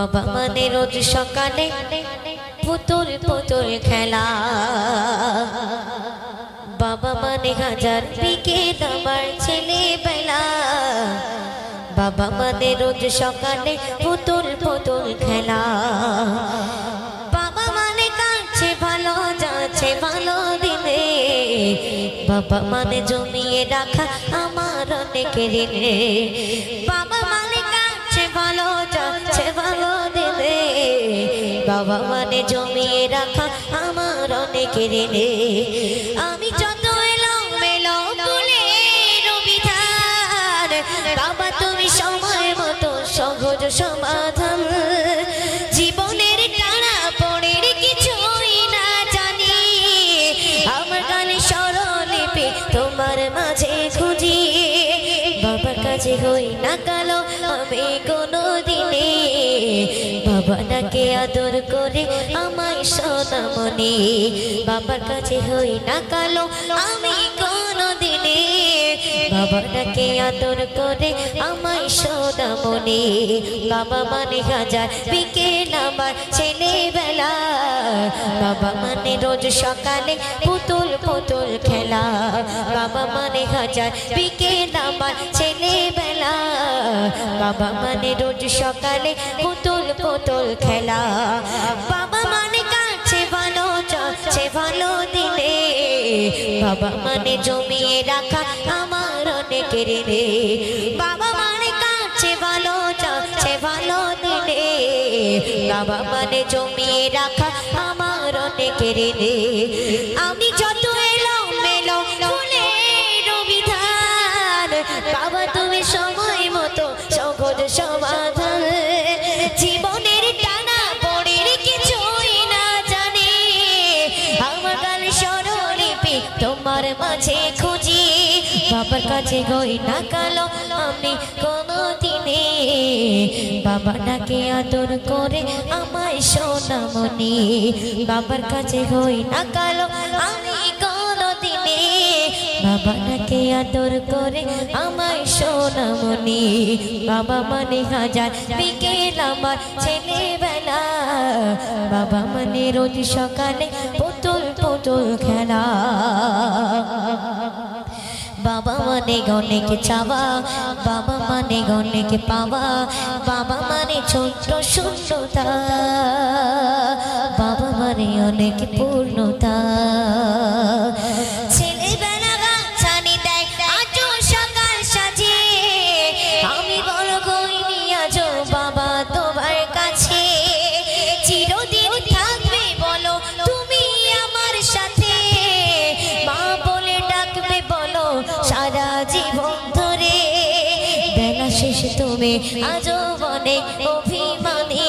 বাবা মানে রোজ সকালে পুতুল পুতুল খেলা। বাবা মানে হাজার বিকেল আমার ছেলেবেলা। বাবা মানে রোজ সকালে পুতুল পুতুল খেলা। বাবা মানে কাছে ভালো যাচ্ছে ভালো দিনে। বাবা মানে জমিয়ে রাখা আমার অনেক ঋণে। বাবা মানে কাছে ভালো যাচ্ছে বাবা। মানে জমিয়ে রাখা আমার অনেকের ঋণে। আমি যত এলাম তুলে রবিধার বাবা তুমি সময় মতো সহজ সমাধান কাছে হই না কালো, আমি কোনো দিনে বাবা ডাকে আদর করে আমায় সোনামণি বাবার কাছে হই না কালো, আমি কোনো দিনে বাবা ডাকে আদর করে আমায় সোনামণি বাবা মানে হাজার, বিকেল আমার ছেলেবেলা। বাবা মানে রোজ সকালে পুতুল পুতুল খেলা। বাবা মানে হাজার, বিকেল আমার ছেলেবেলা। বাবা মানে রোজ সকালে পুতুল পুতুল খেলা। বাবা মানে কাছে ভালো যাচ্ছে ভালো দিনে বাবা মানে জমিয়ে রাখা আমার অনেক ঋণে। বাবা মানে কাছে ভালো যাচ্ছে ভালো দিনে বাবা মানে জমিয়ে রাখা আমার অনেক ঋণে। আমি যত এলো মেলো রবিধান বাবা তুমি সময় মতো সহজ সমাধান। জীবনের টানা পড়ের না আমার তোমার মাঝে খুঁজি। বাবার কাছে গই না কালো, আমি কোনো দিনে বাবা ডাকে আদর করে আমায় সোনামণি বাবার কাছে হই না কালো, আমি বাবা ডাকে আদর করে আমায় সোনামণি। বাবা মানে হাজার বিকেল আমার ছেলেবেলা। বাবা মানে রোজ সকালে পুতুল পুতুল খেলা। বাবা মানে অনেক চাওয়া। বাবা মানে অনেক পাওয়া। বাবা মানে ছোট্ট শূন্যতা বাবা মানে অনেক পূর্ণতা। সারা জীবন ধরে বেলা শেষে তুমি আজও অনেক অভিমানী।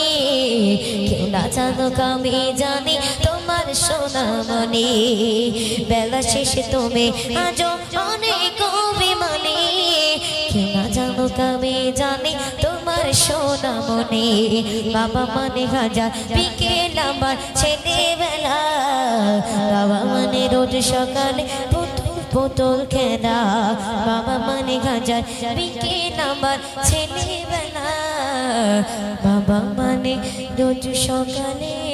কেউ না জানো জানি তোমার সোনামণি। বেলা শেষে তুমি আজও অনেক অভিমানী। কেউ না জানো আমি জানি তোমার সোনামণি। বাবা মানে হাজার বিকেল আমার ছেলেবেলা বাবা মানে রোজ সকালে পুতুল পুতুল খেলা। বাবা মানে হাজার বিকেল আমার ছেলেবেলা। বাবা মানে রোজ সকালে